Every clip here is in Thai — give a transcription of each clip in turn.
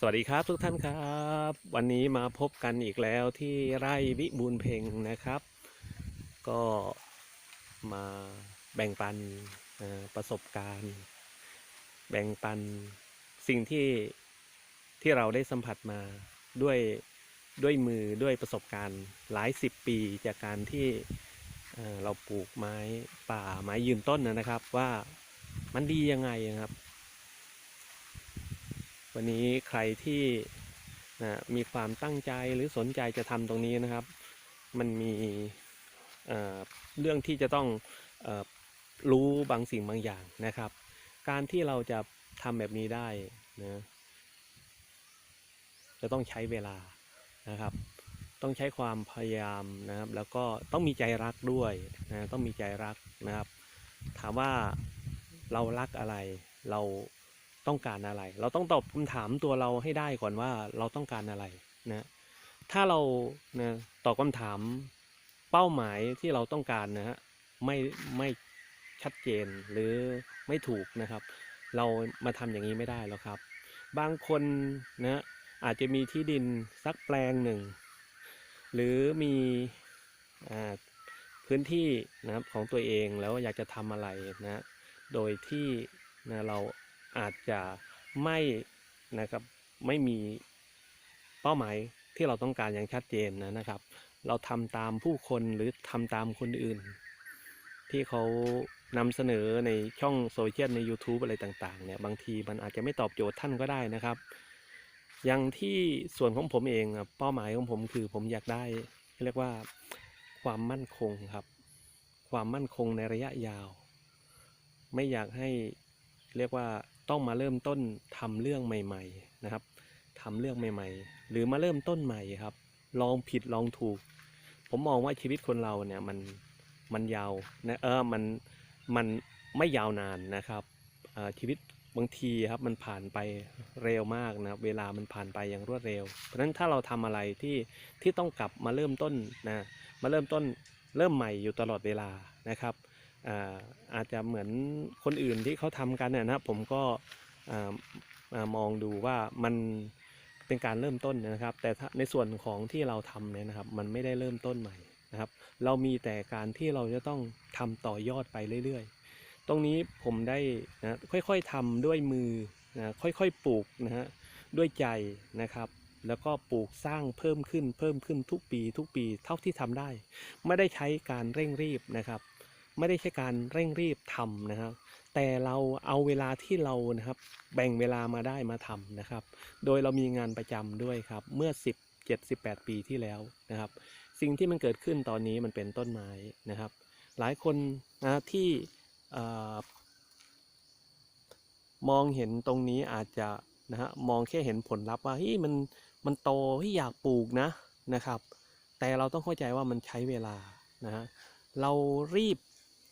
สวัสดีครับทุกท่านครับ วันนี้มาพบกันอีกแล้วที่ไร่วิบูลเพ็งนะครับ ก็มาแบ่งปันประสบการณ์ แบ่งปันสิ่งที่ที่เราได้สัมผัสมาด้วยด้วยมือด้วยประสบการณ์หลายสิบปีจากการที่เอ่อเราปลูกไม้ป่าไม้ยืนต้นนะครับ ว่ามันดียังไงนะครับ วันนี้ใครที่นะมีความตั้งใจหรือสนใจจะทำตรงนี้นะครับ มันมีเเรื่องที่จะต้องอรู้บางสิ่งบางอย่างนะครับ การที่เราจะทำแบบนี้ได้นะจะต้องใช้เวลานะครับ ต้องใช้ความพยายามนะครับ แล้วก็ต้องมีใจรักด้วยนะต้องมีใจรักนะครับ ถามว่าเรารักอะไรเรา ต้องการอะไร เราต้องตอบคำถามตัวเราให้ได้ก่อนว่าเราต้องการอะไรนะถ้าเรานะตอบคำถามเป้าหมายที่เราต้องการนะฮะไม่ไม่ชัดเจนหรือไม่ถูกนะครับ เรามาทำอย่างนี้ไม่ได้แล้วครับ บางคนนะอาจจะมีที่ดินสักแปลงหนึ่ง หรือมีอพื้นที่นะครับของตัวเองแล้วอยากจะทำอะไรนะ โดยที่นะเรา อาจจะไม่นะครับไม่มีเป้าหมายที่เราต้องการอย่างชัดเจนนะนะครับ เราทำตามผู้คนหรือทำตามคนอื่น ที่เขานำเสนอในช่องโซเชียลใน YouTube อะไรต่างๆเนี่ยบางทีมันอาจจะไม่ตอบโจทย์ท่านก็ได้นะครับ อย่างที่ส่วนของผมเองอะเป้าหมายของผมคือผมอยากได้เรียกว่าความมั่นคงครับ ความมั่นคงในระยะยาว ไม่อยากให้เรียกว่า ต้องมาเริ่มต้นทำเรื่องใหม่ ๆนะครับทำเรื่องใหม่ ๆ หรือมาเริ่มต้นใหม่ครับ ลองผิดลองถูก ผมมองว่าชีวิตคนเราเนี่ยมันมันยาวนะเออมันมันไม่ยาวนานนะครับชีวิตบางทีครับมันผ่านไปเร็วมากนะเวลามันผ่านไปอย่างรวดเร็ว เพราะฉะนั้นถ้าเราทำอะไรที่ที่ต้องกลับมาเริ่มต้นนะมาเริ่มต้นเริ่มใหม่อยู่ตลอดเวลานะครับ อาจจะเหมือนคนอื่นที่เขาทำกันเนี่ยนะครับผมก็มองดูว่ามันเป็นการเริ่มต้นนะครับ แต่ในส่วนของที่เราทำเนี่ยนะครับ มันไม่ได้เริ่มต้นใหม่นะครับ เรามีแต่การที่เราจะต้องทำต่อยอดไปเรื่อยๆ ตรงนี้ผมได้นะค่อยๆทำด้วยมือนะค่อยๆปลูกนะฮะด้วยใจนะครับแล้วก็ปลูกสร้างเพิ่มขึ้นเพิ่มขึ้นทุกปี ทุกปีเท่าที่ทำได้ ไม่ได้ใช้การเร่งรีบนะครับ ไม่ได้ใช้การเร่งรีบทำนะครับ แต่เราเอาเวลาที่เรานะครับแบ่งเวลามาได้มาทำนะครับ โดยเรามีงานประจำด้วยครับเมื่อ 10 78 ปีที่แล้วนะครับ สิ่งที่มันเกิดขึ้นตอนนี้มันเป็นต้นไม้นะครับ หลายคนนะที่มองเห็นตรงนี้อาจจะนะฮะมองแค่เห็นผลลัพธ์ว่าเฮ้ยมันมันโตเฮ้ยอยากปลูกนะนะครับ แต่เราต้องเข้าใจว่ามันใช้เวลานะฮะเรารีบ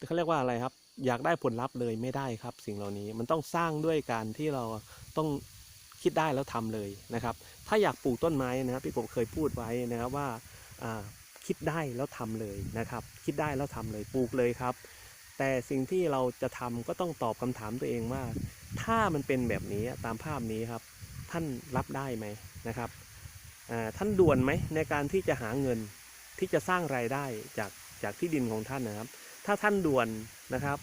เขาเรียกว่าอะไรครับ อยากได้ผลลัพธ์เลยไม่ได้ครับ สิ่งเหล่านี้มันต้องสร้างด้วยการที่เราต้องคิดได้แล้วทำเลยนะครับ ถ้าอยากปลูกต้นไม้นะครับพี่กบเคยพูดไว้นะครับว่าคิดได้แล้วทำเลยนะครับ คิดได้แล้วทำเลยปลูกเลยครับ แต่สิ่งที่เราจะทำก็ต้องตอบคำถามตัวเองว่า ถ้ามันเป็นแบบนี้ตามภาพนี้ครับ ท่านรับได้ไหมนะครับท่านด่วนไหมในการที่จะหาเงินที่จะสร้างรายได้จากจากที่ดินของท่านนะครับ ถ้าท่านด่วนนะครับ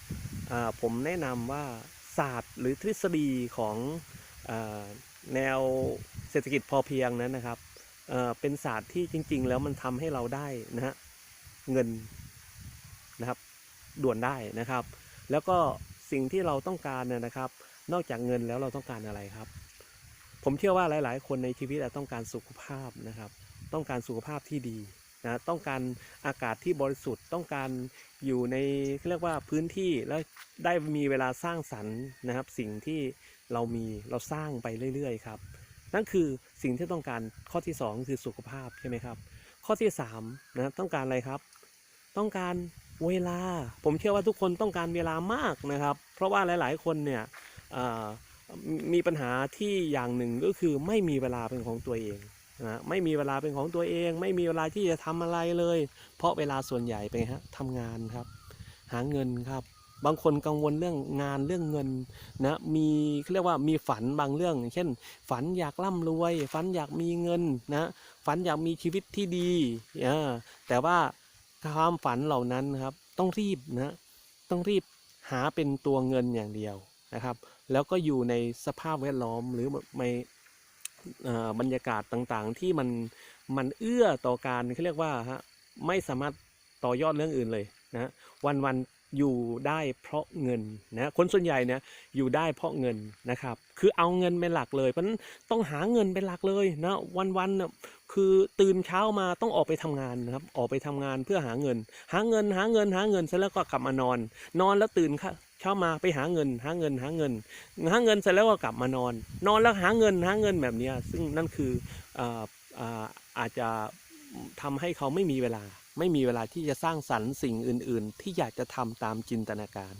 ผมแนะนำว่าศาสตร์หรือทฤษฎีของอแนวเศรษฐกิจพอเพียงนั้นนะครับเเป็นศาสตร์ที่จริง ๆ แล้วมันทำให้เราได้นะฮะเงินนะครับด่วนได้นะครับ แล้วก็สิ่งที่เราต้องการเนี่ยนะครับ นอกจากเงินแล้วเราต้องการอะไรครับ ผมเชื่อว่าหลาย ๆ คนในชีวิตต้องการสุขภาพนะครับ ต้องการสุขภาพที่ดี นะต้องการอากาศที่บริสุทธิ์ต้องการอยู่ในเรียกว่าพื้นที่แล้วได้มีเวลาสร้างสรรค์นะครับ สิ่งที่เรามีเราสร้างไปเรื่อยๆครับ นั่นคือสิ่งที่ต้องการข้อที่ 2 คือสุขภาพใช่ไหมครับ ข้อที่3นะต้องการอะไรครับ ต้องการเวลา ผมเชื่อว่าทุกคนต้องการเวลามากนะครับ เพราะว่าหลาย ๆ คนเนี่ยมีปัญหาที่อย่างหนึ่งก็คือไม่มีเวลาเป็นของตัวเอง นะไม่มีเวลาเป็นของตัวเอง ไม่มีเวลาที่จะทำอะไรเลย เพราะเวลาส่วนใหญ่ไปฮะทำงานครับ หาเงินครับ บางคนกังวลเรื่องงานเรื่องเงินนะมีเขาเรียกว่ามีฝันบางเรื่อง เช่น ฝันอยากร่ำรวย ฝันอยากมีเงินนะฝันอยากมีชีวิตที่ดีแต่ว่าความฝันเหล่านั้นครับ ต้องรีบนะต้องรีบหาเป็นตัวเงินอย่างเดียวนะครับ แล้วก็อยู่ในสภาพแวดล้อมหรือในเอ่อ บรรยากาศต่างๆ ที่มันมันเอื้อต่อการเขาเรียกว่าฮะไม่สามารถต่อยอดเรื่องอื่นเลยนะวันวันๆอยู่ได้เพราะเงินนะคนส่วนใหญ่เนี่ยอยู่ได้เพราะเงินนะครับ คือเอาเงินเป็นหลักเลยเพราะนั้นต้องหาเงินเป็นหลักเลยนะวันวันๆน่ะคือตื่นเช้ามาต้องออกไปทำงานนะครับออกไปทำงานเพื่อหาเงิน หาเงินหาเงินหาเงินเสร็จแล้วก็กลับมานอน นอนแล้วตื่นค่ะ เช้ามาไปหาเงิน หาเงินหาเงิน หาเงินเสร็จแล้วก็กลับมานอน นอนแล้วหาเงินหาเงินแบบนี้ซึ่งนั่นคืออาจจะทำให้เขาไม่มีเวลา ไม่มีเวลาที่จะสร้างสรรค์สิ่งอื่น ๆ ที่อยากจะทำตามจินตนาการ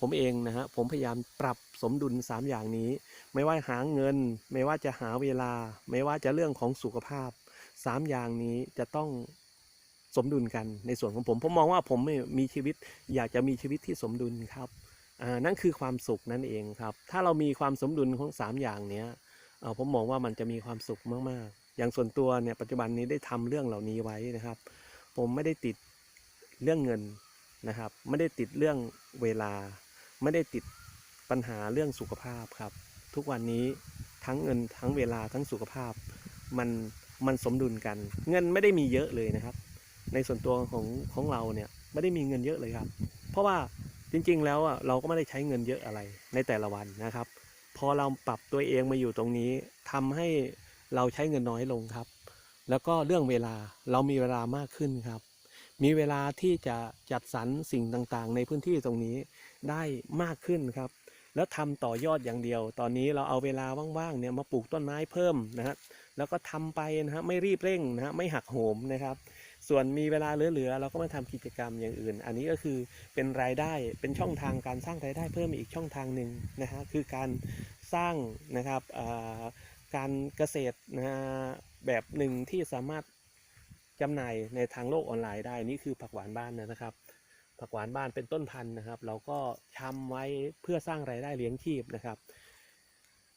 ผมเองนะฮะผมพยายามปรับสมดุล 3 อย่างนี้ ไม่ว่าหาเงิน ไม่ว่าจะหาเวลา ไม่ว่าจะเรื่องของสุขภาพ 3 อย่างนี้จะต้องสมดุลกันในส่วนของผม ผมมองว่าผมมีชีวิตอยากจะมีชีวิตที่สมดุลครับ นั่นคือความสุขนั่นเองครับ ถ้าเรามีความสมดุลของ 3 อย่างเนี้ยผมมองว่ามันจะมีความสุขมากๆ อย่างส่วนตัวเนี่ยปัจจุบันนี้ได้ทำเรื่องเหล่านี้ไว้นะครับ ผมไม่ได้ติดเรื่องเงินนะครับ ไม่ได้ติดเรื่องเวลา ไม่ได้ติดปัญหาเรื่องสุขภาพครับ ทุกวันนี้ทั้งเงินทั้งเวลาทั้งสุขภาพมันมันสมดุลกัน เงินไม่ได้มีเยอะเลยนะครับ ในส่วนตัวของของเราเนี่ยไม่ได้มีเงินเยอะเลยครับ เพราะว่า จริงๆแล้วอะเราก็ไม่ได้ใช้เงินเยอะอะไรในแต่ละวันนะครับ พอเราปรับตัวเองมาอยู่ตรงนี้ทำให้เราใช้เงินน้อยลงครับ แล้วก็เรื่องเวลาเรามีเวลามากขึ้นครับ มีเวลาที่จะจัดสรรสิ่งต่างๆ ในพื้นที่ตรงนี้ได้มากขึ้นครับ แล้วทำต่อยอดอย่างเดียว ตอนนี้เราเอาเวลาว่างๆเนี่ยมาปลูกต้นไม้เพิ่มนะฮะแล้วก็ทำไปนะฮะไม่รีบเร่งนะฮะไม่หักโหมนะครับ ส่วนมีเวลาเหลือๆเราก็มาทำกิจกรรมอย่างอื่น อันนี้ก็คือเป็นรายได้เป็นช่องทางการสร้างรายได้เพิ่มอีกช่องทางหนึ่งนะฮะคือการสร้างนะครับการเกษตรนะฮะแบบหนึ่งที่สามารถจำหน่ายในทางโลกออนไลน์ได้นี่คือผักหวานบ้านนะครับผักหวานบ้านเป็นต้นพันธุ์นะครับ เราก็ทำไว้เพื่อสร้างรายได้เลี้ยงชีพนะครับ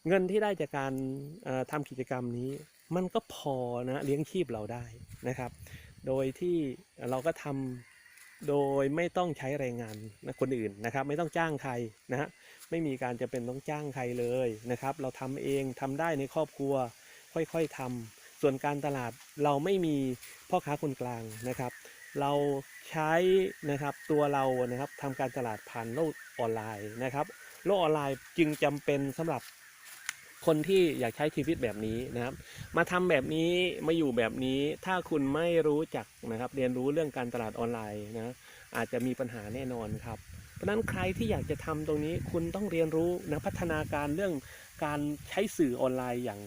เงินที่ได้จากการเอ่อทำกิจกรรมนี้ มันก็พอนะเลี้ยงชีพเราได้นะครับ โดยที่เราก็ทำโดยไม่ต้องใช้แรงงานนะคนอื่นนะครับ ไม่ต้องจ้างใครนะฮะไม่มีการจะเป็นต้องจ้างใครเลยนะครับ เราทำเองทำได้ในครอบครัว ค่อยๆทำส่วนการตลาดเราไม่มีพ่อค้าคนกลางนะครับ เราใช้นะครับตัวเรานะครับทำการตลาดผ่านโลกออนไลน์นะครับ โลกออนไลน์จึงจำเป็นสำหรับ คนที่อยากใช้ชีวิตแบบนี้นะครับ มาทำแบบนี้มาอยู่แบบนี้ ถ้าคุณไม่รู้จักนะครับ เรียนรู้เรื่องการตลาดออนไลน์นะอาจจะมีปัญหาแน่นอนครับ เพราะนั้นใครที่อยากจะทำตรงนี้คุณต้องเรียนรู้นะพัฒนาการเรื่องการใช้สื่อออนไลน์อย่าง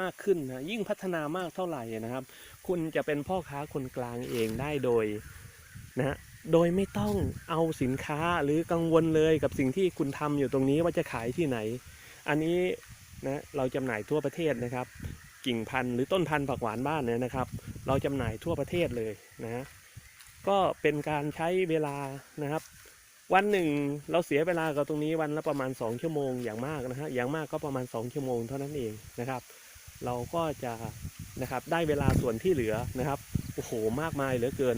มากขึ้นนะยิ่งพัฒนามากเท่าไหร่นะครับ คุณจะเป็นพ่อค้าคนกลางเองได้โดยนะฮะโดยไม่ต้องเอาสินค้าหรือกังวลเลยกับสิ่งที่คุณทำอยู่ตรงนี้ว่าจะขายที่ไหน อันนี้ นะเราจำหน่ายทั่วประเทศนะครับ กิ่งพันธุ์หรือต้นพันธุ์ผักหวานบ้านเนี่ยนะครับ เราจำหน่ายทั่วประเทศเลยนะ ก็เป็นการใช้เวลานะครับ วันหนึ่งเราเสียเวลากับตรงนี้วันละประมาณ 2 ชั่วโมงอย่างมากนะฮะอย่างมากก็ประมาณ 2 ชั่วโมงเท่านั้นเองนะครับ เราก็จะนะครับได้เวลาส่วนที่เหลือนะครับโอ้โหมากมายเหลือเกิน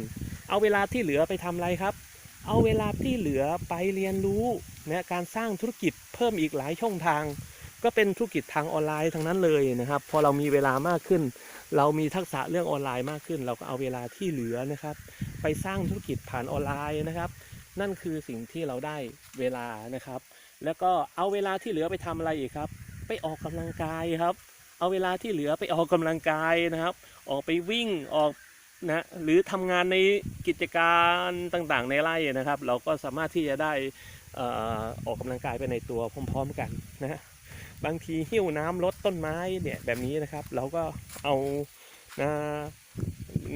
เอาเวลาที่เหลือไปทำอะไรครับ เอาเวลาที่เหลือไปเรียนรู้นะการสร้างธุรกิจเพิ่มอีกหลายช่องทาง ก็เป็นธุรกิจทางออนไลน์ทั้งนั้นเลยนะครับ พอเรามีเวลามากขึ้น เรามีทักษะเรื่องออนไลน์มากขึ้น เราก็เอาเวลาที่เหลือนะครับ ไปสร้างธุรกิจผ่านออนไลน์นะครับ นั่นคือสิ่งที่เราได้เวลานะครับ แล้วก็เอาเวลาที่เหลือไปทำอะไรอีกครับ ไปออกกำลังกายครับ เอาเวลาที่เหลือไปออกกำลังกายนะครับ ออกไปวิ่งออกนะหรือทำงานในกิจการต่างๆในไร่นะครับ เราก็สามารถที่จะได้ออออกกำลังกายไปในตัวพร้อม ๆ กันนะฮะ บางทีหิ้วน้ำลดต้นไม้เนี่ยแบบนี้นะครับ เราก็เอานะ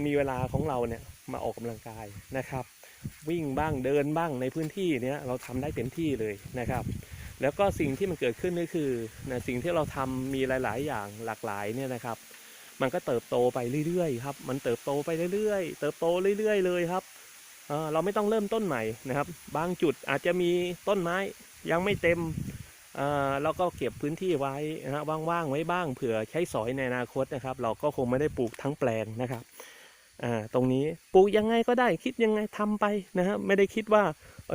มีเวลาของเราเนี่ยมาออกกำลังกายนะครับ วิ่งบ้างเดินบ้างในพื้นที่เนี้ยเราทำได้เต็มที่เลยนะครับ แล้วก็สิ่งที่มันเกิดขึ้นก็คือนะสิ่งที่เราทำมีหลาย ๆ อย่างหลากหลายเนี่ยนะครับ มันก็เติบโตไปเรื่อยๆครับ มันเติบโตไปเรื่อยๆ เติบโตเรื่อย ๆ เลยครับเเราไม่ต้องเริ่มต้นใหม่นะครับ บางจุดอาจจะมีต้นไม้ยังไม่เต็ม เอ่อเราก็เก็บพื้นที่ไว้นะว่างๆไว้บ้างเผื่อใช้สอยในอนาคตนะครับ เราก็คงไม่ได้ปลูกทั้งแปลงนะครับตรงนี้ปลูกยังไงก็ได้คิดยังไงทำไปนะฮะไม่ได้คิดว่า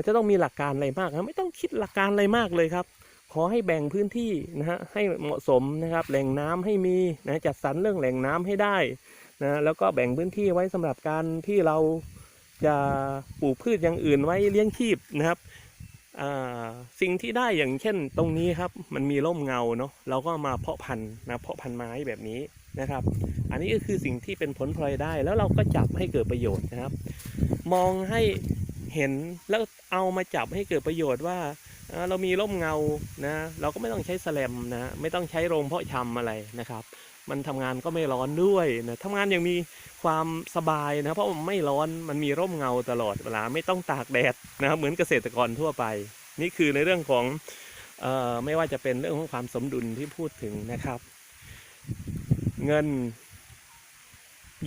จะต้องมีหลักการอะไรมากนะไม่ต้องคิดหลักการอะไรมากเลยครับ ขอให้แบ่งพื้นที่นะฮะให้เหมาะสมนะครับ แหล่งน้ำให้มีนะจัดสรรเรื่องแหล่งน้ำให้ได้นะแล้วก็แบ่งพื้นที่ไว้สำหรับการที่เราจะปลูกพืชอย่างอื่นไว้เลี้ยงชีพนะครับอ่า สิ่งที่ได้อย่างเช่นตรงนี้ครับ มันมีร่มเงาเนาะเราก็มาเพาะพันธุ์นะเพาะพันธุ์ไม้แบบนี้นะครับ อันนี้ก็คือสิ่งที่เป็นผลพลอยได้ แล้วเราก็จับให้เกิดประโยชน์นะครับ มองให้เห็นแล้วเอามาจับให้เกิดประโยชน์ว่าเรามีร่มเงานะเราก็ไม่ต้องใช้แสลมนะไม่ต้องใช้โรงเพาะชำอะไรนะครับ มันทำงานก็ไม่ร้อนด้วยนะทำงานยังมีความสบายนะเพราะมันไม่ร้อนมันมีร่มเงาตลอดเวลาไม่ต้องตากแดดนะครับเหมือนเกษตรกรทั่วไป นี่คือในเรื่องของออไม่ว่าจะเป็นเรื่องของความสมดุลที่พูดถึงนะครับ เงิน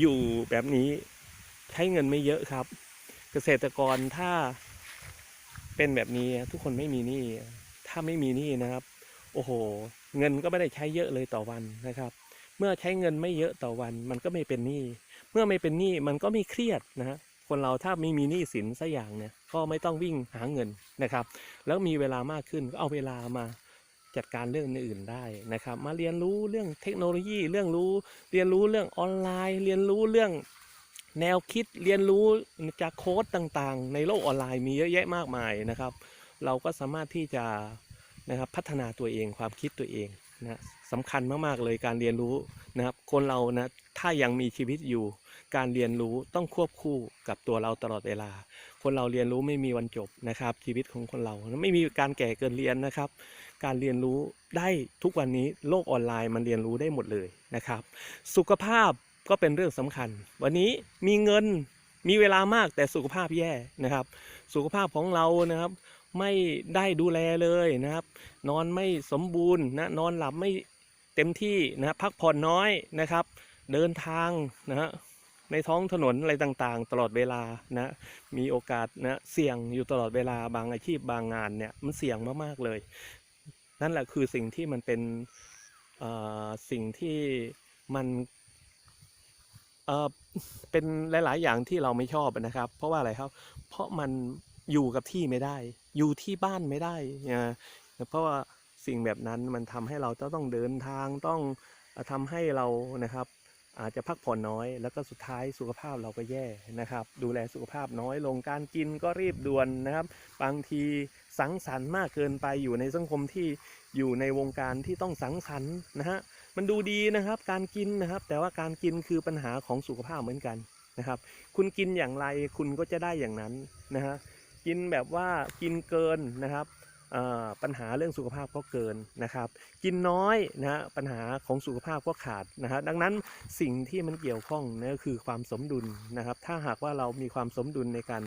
อยู่แบบนี้ใช้เงินไม่เยอะครับ เกษตรกรถ้าเป็นแบบนี้ทุกคนไม่มีหนี้ถ้าไม่มีหนี้นะครับ โอ้โห เงินก็ไม่ได้ใช้เยอะเลยต่อวันนะครับ เมื่อใช้เงินไม่เยอะต่อวัน มันก็ไม่เป็นหนี้เมื่อไม่เป็นหนี้มันก็ไม่เครียดนะฮะ คนเราถ้าไม่มีหนี้สินสักอย่างเนี่ยก็ไม่ต้องวิ่งหาเงินนะครับ แล้วมีเวลามากขึ้นก็เอาเวลามาจัดการเรื่องอื่นได้นะครับ มาเรียนรู้เรื่องเทคโนโลยีเรื่องรู้เรียนรู้เรื่องออนไลน์ เรียนรู้เรื่องแนวคิดเรียนรู้จากโค้ดต่างๆ ในโลกออนไลน์มีเยอะแยะมากมายนะครับ เราก็สามารถที่จะนะครับพัฒนาตัวเองความคิดตัวเองนะสำคัญมากๆเลยการเรียนรู้นะครับคนเรานะถ้ายังมีชีวิตอยู่ การเรียนรู้ต้องควบคู่กับตัวเราตลอดเวลา คนเราเรียนรู้ไม่มีวันจบนะครับ ชีวิตของคนเราไม่มีการแก่เกินเรียนนะครับ การเรียนรู้ได้ทุกวันนี้โลกออนไลน์มันเรียนรู้ได้หมดเลยนะครับ สุขภาพก็เป็นเรื่องสำคัญ วันนี้มีเงินมีเวลามากแต่สุขภาพแย่นะครับ สุขภาพของเรานะครับ ไม่ได้ดูแลเลยนะครับ นอนไม่สมบูรณ์นะนอนหลับไม่เต็มที่นะพักผ่อนน้อยนะครับ เดินทางนะฮะ ในท้องถนนอะไรต่างๆ ตลอดเวลานะมีโอกาสนะเสี่ยงอยู่ตลอดเวลาบางอาชีพบางงานเนี่ยมันเสี่ยงมากๆเลย นั่นแหละคือสิ่งที่มันเป็นอ่อสิ่งที่มันเอ่อเป็นหลาย ๆ อย่างที่เราไม่ชอบนะครับ เพราะว่าอะไรครับ เพราะมันอยู่กับที่ไม่ได้ อยู่ที่บ้านไม่ได้นะเพราะว่าสิ่งแบบนั้นมันทำให้เราต้องเดินทางต้องทำให้เรานะครับ อาจจะพักผ่อนน้อย แล้วก็สุดท้ายสุขภาพเราก็แย่นะครับ ดูแลสุขภาพน้อยลงการกินก็รีบด่วนนะครับ บางทีสังสรรค์มากเกินไปอยู่ในสังคมที่อยู่ในวงการที่ต้องสังสรรค์นะฮะมันดูดีนะครับการกินนะครับ แต่ว่าการกินคือปัญหาของสุขภาพเหมือนกันนะครับ คุณกินอย่างไรคุณก็จะได้อย่างนั้นนะฮะกินแบบว่ากินเกินนะครับ ปัญหาเรื่องสุขภาพก็เกินนะครับ กินน้อยนะฮะปัญหาของสุขภาพก็ขาดนะฮะดังนั้นสิ่งที่มันเกี่ยวข้องนะคือความสมดุลนะครับ ถ้าหากว่าเรามีความสมดุลในการ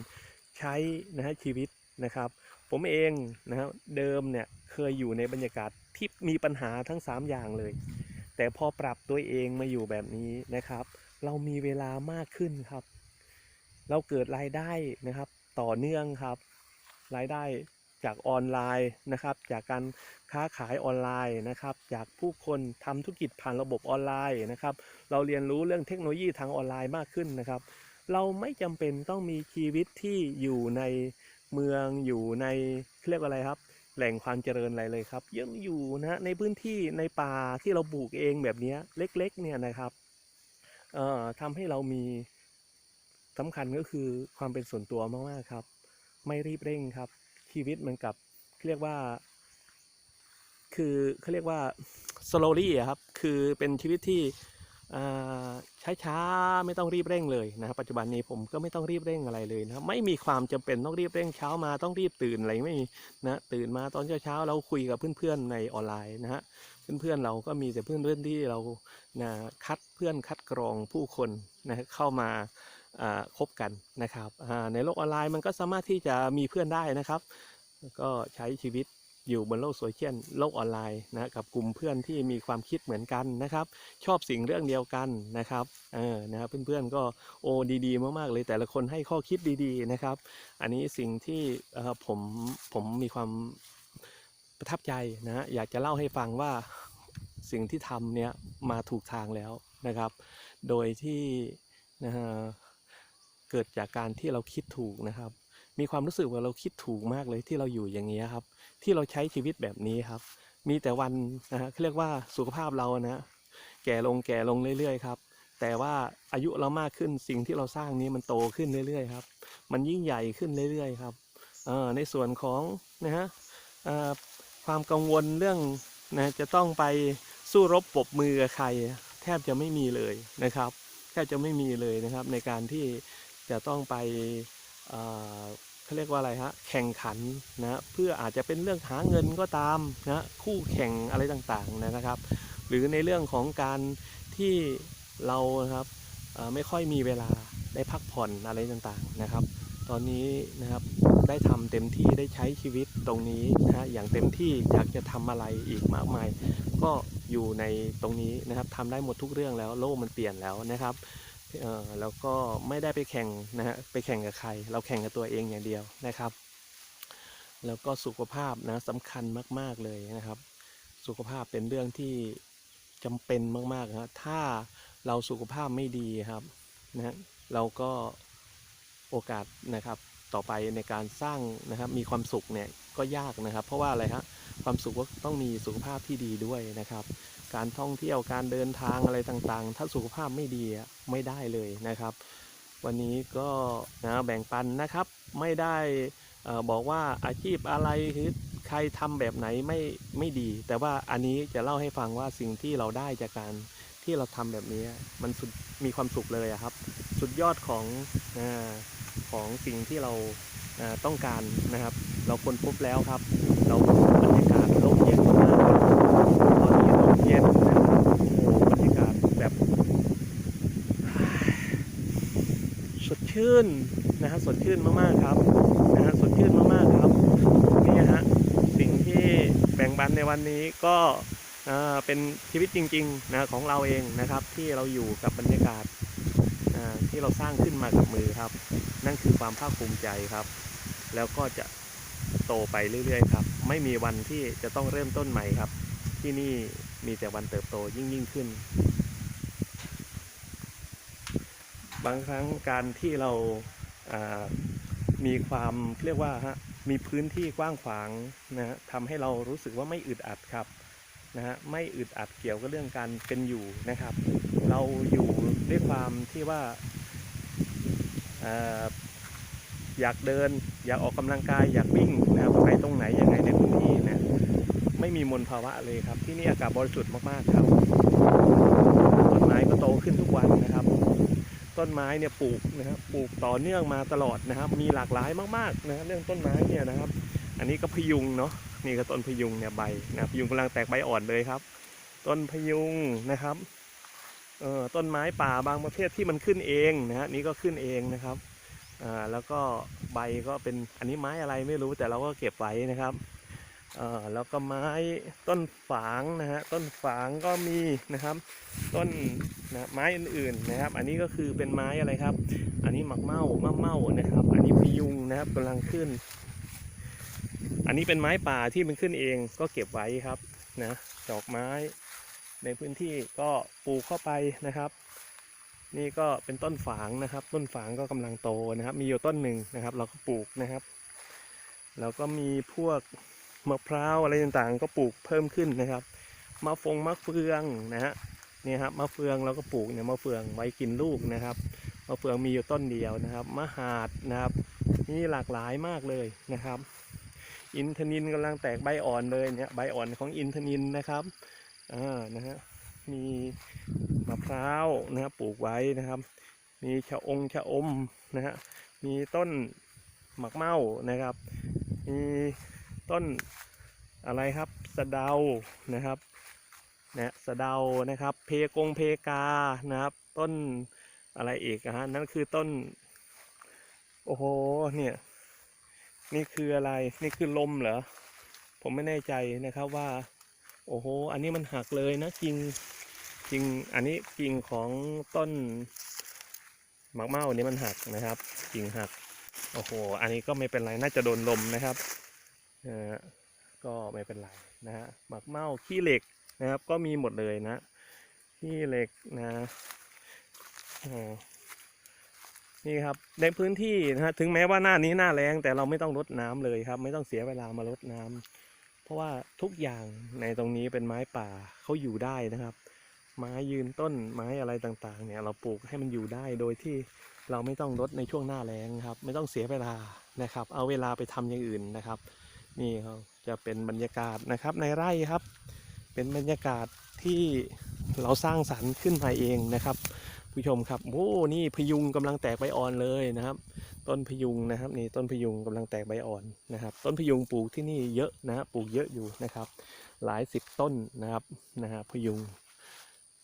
ใช้นะฮะชีวิตนะครับ ผมเองนะครับเดิมเนี่ยเคยอยู่ในบรรยากาศที่มีปัญหาทั้ง 3 อย่างเลย แต่พอปรับตัวเองมาอยู่แบบนี้นะครับ เรามีเวลามากขึ้นครับ เราเกิดรายได้นะครับต่อเนื่องครับ รายได้ จากออนไลน์นะครับ จากการค้าขายออนไลน์นะครับ จากผู้คนทำธุรกิจผ่านระบบออนไลน์นะครับ เราเรียนรู้เรื่องเทคโนโลยีทางออนไลน์มากขึ้นนะครับ เราไม่จำเป็นต้องมีชีวิตที่อยู่ในเมืองอยู่ในเรียกว่าอะไรครับ แหล่งความเจริญอะไรเลยครับยังอยู่นะในพื้นที่ในป่าที่เราปลูกเองแบบนี้เล็กๆเนี่ยนะครับเอ่อทำให้เรามีสำคัญก็คือความเป็นส่วนตัวมากๆครับ ไม่รีบเร่งครับ ชีวิตมันกับเรียกว่า คือเขาเรียกว่า slowly อะครับ คือเป็นชีวิตที่ช้าช้าๆ ไม่ต้องรีบเร่งเลยนะครับปัจจุบันนี้ผมก็ไม่ต้องรีบเร่งอะไรเลยนะครับไม่มีความจำเป็นต้องรีบเร่งเช้ามาต้องรีบตื่นอะไรไม่มีนะตื่นมาตอนเช้าๆเราคุยกับเพื่อนๆในออนไลน์นะฮะเพื่อนๆเราก็มีแต่เพื่อนๆที่เรานะคัดเพื่อนคัดกรองผู้คนนะเข้ามา คบกันนะครับในโลกออนไลน์มันก็สามารถที่จะมีเพื่อนได้นะครับ ก็ใช้ชีวิตอยู่บนโลกโซเชียลโลกออนไลน์นะกับกลุ่มเพื่อนที่มีความคิดเหมือนกันนะครับ ชอบสิ่งเรื่องเดียวกันนะครับเออนะครับเพื่อนๆก็โอ้ดีๆ มากๆเลยแต่ละคนให้ข้อคิดดีๆนะครับ อันนี้สิ่งที่ผมผมมีความประทับใจนะฮะอยากจะเล่าให้ฟังว่าสิ่งที่ทำเนี่ยมาถูกทางแล้วนะครับ โดยที่นะฮะ เกิดจากการที่เราคิดถูกนะครับ มีความรู้สึกว่าเราคิดถูกมากเลยที่เราอยู่อย่างนี้ครับ ที่เราใช้ชีวิตแบบนี้ครับ มีแต่วันนะฮะเรียกว่าสุขภาพเรานะแก่ลงแก่ลงเรื่อยๆครับแต่ว่าอายุเรามากขึ้นสิ่งที่เราสร้างนี้มันโตขึ้นเรื่อยๆครับ มันยิ่งใหญ่ขึ้นเรื่อยๆครับอ่อในส่วนของนะฮะอ่อความกังวลเรื่องนะจะต้องไปสู้รบปบมือกับใคร แทบจะไม่มีเลยนะครับ แทบจะไม่มีเลยนะครับในการที่ จะต้องไปเขาเรียกว่าอะไรฮะแข่งขันนะเพื่ออาจจะเป็นเรื่องหาเงินก็ตามนะคู่แข่งอะไรต่างๆนะครับ หรือในเรื่องของการที่เรานะครับไม่ค่อยมีเวลาได้พักผ่อนอะไรต่างๆนะครับ ตอนนี้นะครับได้ทำเต็มที่ได้ใช้ชีวิตตรงนี้นะฮะอย่างเต็มที่อยากจะทำอะไรอีกมากมาย ก็อยู่ในตรงนี้นะครับทำได้หมดทุกเรื่องแล้วโลกมันเปลี่ยนแล้วนะครับ แล้วก็ไม่ได้ไปแข่งนะฮะไปแข่งกับใคร เราแข่งกับตัวเองอย่างเดียวนะครับ แล้วก็สุขภาพนะสำคัญมากๆเลยนะครับ สุขภาพเป็นเรื่องที่จำเป็นมากๆครับถ้าเราสุขภาพไม่ดีครับนะฮะเราก็โอกาสนะครับต่อไปในการสร้างนะครับมีความสุขเนี่ยก็ยากนะครับ เพราะว่าอะไรฮะความสุขก็ต้องมีสุขภาพที่ดีด้วยนะครับ การท่องเที่ยวการเดินทางอะไรต่างๆ ถ้าสุขภาพไม่ดีไม่ได้เลยนะครับ วันนี้ก็นะแบ่งปันนะครับ ไม่ได้บอกว่าอาชีพอะไรหรือใครทำแบบไหนไม่ไม่ดี แต่ว่าอันนี้จะเล่าให้ฟังว่าสิ่งที่เราได้จากการที่เราทำแบบนี้มันสุดมีความสุขเลยครับ สุดยอดของอของสิ่งที่เราต้องการนะครับ เราค้นพบแล้วครับ เราบรรยากาศลกตอนนี้ลมเย็นนะครับโอ้โหบรรยากาศแบบ สด ชื่นนะฮะสดชื่นมากๆครับนะฮะสดชื่นมากๆครับนี่ฮะสิ่งที่แบ่งปันในวันนี้ก็เป็นชีวิตจริงๆนะของเราเองนะครับที่เราอยู่กับบรรยากาศที่เราสร้างขึ้นมากับมือครับ นั่นคือความภาคภูมิใจครับ แล้วก็จะโตไปเรื่อยๆครับ ไม่มีวันที่จะต้องเริ่มต้นใหม่ครับ ที่นี่มีแต่วันเติบโตยิ่งยิ่งๆขึ้น บางครั้งการที่เรามีความเรียกว่าฮะมีพื้นที่กว้างขวางนะฮะทำให้เรารู้สึกว่าไม่อึดอัดครับนะฮะไม่อึดอัดเกี่ยวกับเรื่องการเป็นอยู่นะครับ เราอยู่ด้วยความที่ว่าอยากเดิน อยากออกกำลังกายอยากวิ่งนะครับไปตรงไหนยังไงในพื้นที่นะไม่มีมลภาวะเลยครับ ที่นี่อากาศบริสุทธิ์มากๆครับต้นไม้ก็โตขึ้นทุกวันนะครับ ต้นไม้เนี่ยปลูกนะครับปลูกต่อเนื่องมาตลอดนะครับ มีหลากหลายมากๆนะครับเรื่องต้นไม้เนี่ยนะครับ อันนี้ก็พยุงเนาะนี่ก็ต้นพยุงเนี่ยใบนะพยุงกำลังแตกใบอ่อนเลยครับ ต้นพยุงนะครับเอ่อต้นไม้ป่าบางประเภทที่มันขึ้นเองนะฮะนี่ก็ขึ้นเองนะครับอ่าแล้วก็ใบก็เป็นอันนี้ไม้อะไรไม่รู้แต่เราก็เก็บไว้นะครับ แล้วก็ไม้ต้นฝางนะฮะต้นฝางก็มีนะครับ ต้นนะไม้อื่นๆนะครับ อันนี้ก็คือเป็นไม้อะไรครับ อันนี้หมักเม่ามะเม่านะครับ อันนี้พยุงนะครับกำลังขึ้น อันนี้เป็นไม้ป่าที่มันขึ้นเองก็เก็บไว้ครับนะดอกไม้ในพื้นที่ก็ปลูกเข้าไปนะครับ นี่ก็เป็นต้นฝางนะครับ ต้นฝางก็กำลังโตนะครับ มีอยู่ต้นหนึ่งนะครับ เราก็ปลูกนะครับ แล้วก็มีพวก มะพร้าวอะไรต่างๆ ก็ปลูกเพิ่มขึ้นนะครับมะฟงมะเฟืองนะฮะเนี่ยครับมะเฟืองเราก็ปลูกเนี่ยมะเฟืองไว้กินลูกนะครับมะเฟืองมีอยู่ต้นเดียวนะครับมะหาดนะครับนี่หลากหลายมากเลยนะครับ อินทนินกำลังแตกใบอ่อนเลยเนี่ยใบอ่อนของอินทนินนะครับอ่านะฮะมีมะพร้าวนะครับปลูกไว้นะครับ มีชะองชะอมนะฮะมีต้นหมักเม่านะครับมี ต้นอะไรครับสะเดานะครับนะสะเดานะครับ เพกงเพกานะครับ ต้นอะไรอีกฮะนั่นคือต้น โอ้โหเนี่ยนี่คืออะไรนี่คือลมเหรอผมไม่แน่ใจนะครับว่า โอ้โห อันนี้มันหักเลยนะกิ่งกิ่งอันนี้กิ่งของต้นหมากเม่าอันนี้มันหักนะครับ กิ่งหัก โอ้โห อันนี้ก็ไม่เป็นไรน่าจะโดนลมนะครับ เออก็ไม่เป็นไรนะฮะหมากเมาขี้เหล็กนะครับ ก็มีหมดเลยนะขี้เหล็กนะนี่ครับในพื้นที่นะฮะถึงแม้ว่าหน้านี้หน้าแรงแต่เราไม่ต้องรดน้ำเลยครับ ไม่ต้องเสียเวลามารดน้ำเพราะว่าทุกอย่างในตรงนี้เป็นไม้ป่าเขาอยู่ได้นะครับ ไม้ยืนต้นไม้อะไรต่างๆ เนี่ย เราปลูกให้มันอยู่ได้โดยที่เราไม่ต้องรดในช่วงหน้าแล้งครับ ไม่ต้องเสียเวลานะครับ เอาเวลาไปทำอย่างอื่นนะครับ นี่ครับจะเป็นบรรยากาศนะครับในไร่ครับ เป็นบรรยากาศที่เราสร้างสรรค์ขึ้นมาเองนะครับ ผู้ชมครับโอ้นี่พยุงกำลังแตกใบอ่อนเลยนะครับ ต้นพยุงนะครับนี่ต้นพยุงกำลังแตกใบอ่อนนะครับ ต้นพยุงปลูกที่นี่เยอะนะปลูกเยอะอยู่นะครับ หลายสิบต้นนะครับนะฮะพยุง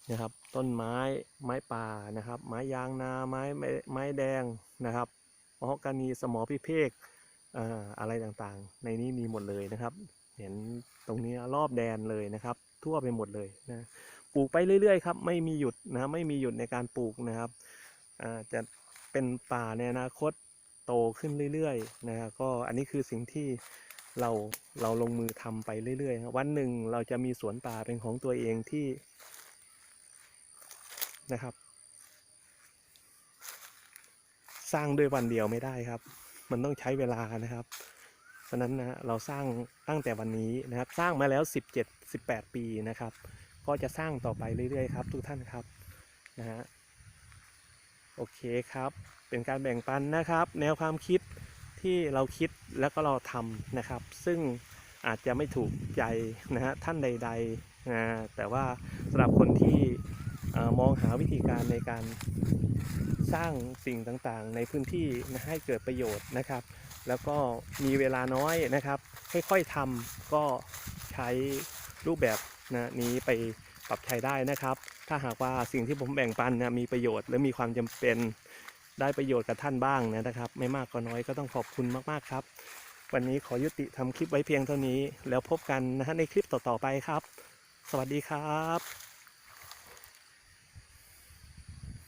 นะครับ ต้นไม้ไม้ป่านะครับ ไม้ยางนาไม้ไม้ไม้แดงนะครับมะฮอกกานีสมอพิเภก อะไรต่างๆ ในนี้มีหมดเลยนะครับ เห็นตรงนี้รอบแดนเลยนะครับ ทั่วไปหมดเลยนะปลูกไปเรื่อยๆครับไม่มีหยุดนะไม่มีหยุดในการปลูกนะครับจะเป็นป่าในอนาคตโตขึ้นเรื่อยๆนะครก็อันนี้คือสิ่งที่เราเราลงมือทำไปเรื่อยๆวันหนึ่งเราจะมีสวนป่าเป็นของตัวเองที่นะครับ สร้างด้วยวันเดียวไม่ได้ครับ มันต้องใช้เวลานะครับ เพราะนั้นนะเราสร้างตั้งแต่วันนี้นะครับ สร้างมาแล้ว 17 18 ปีนะครับ ก็จะสร้างต่อไปเรื่อยๆครับ ทุกท่านครับนะฮะโอเคครับ เป็นการแบ่งปันนะครับ แนวความคิดที่เราคิดแล้วก็เราทำนะครับ ซึ่งอาจจะไม่ถูกใจนะฮะท่านใดๆนะแต่ว่าสำหรับคนที่อมองหาวิธีการในการ สร้างสิ่งต่างๆ ในพื้นที่ให้เกิดประโยชน์นะครับ แล้วก็มีเวลาน้อยนะครับค่อยๆทำก็ใช้รูปแบบนะนี้ไปปรับใช้ได้นะครับ ถ้าหากว่าสิ่งที่ผมแบ่งปันนะมีประโยชน์และมีความจำเป็นได้ประโยชน์กับท่านบ้างนะครับ ไม่มากก็น้อยก็ต้องขอบคุณมากๆครับ วันนี้ขอยุติทำคลิปไว้เพียงเท่านี้ แล้วพบกันนะฮะในคลิปต่อๆไปครับ สวัสดีครับ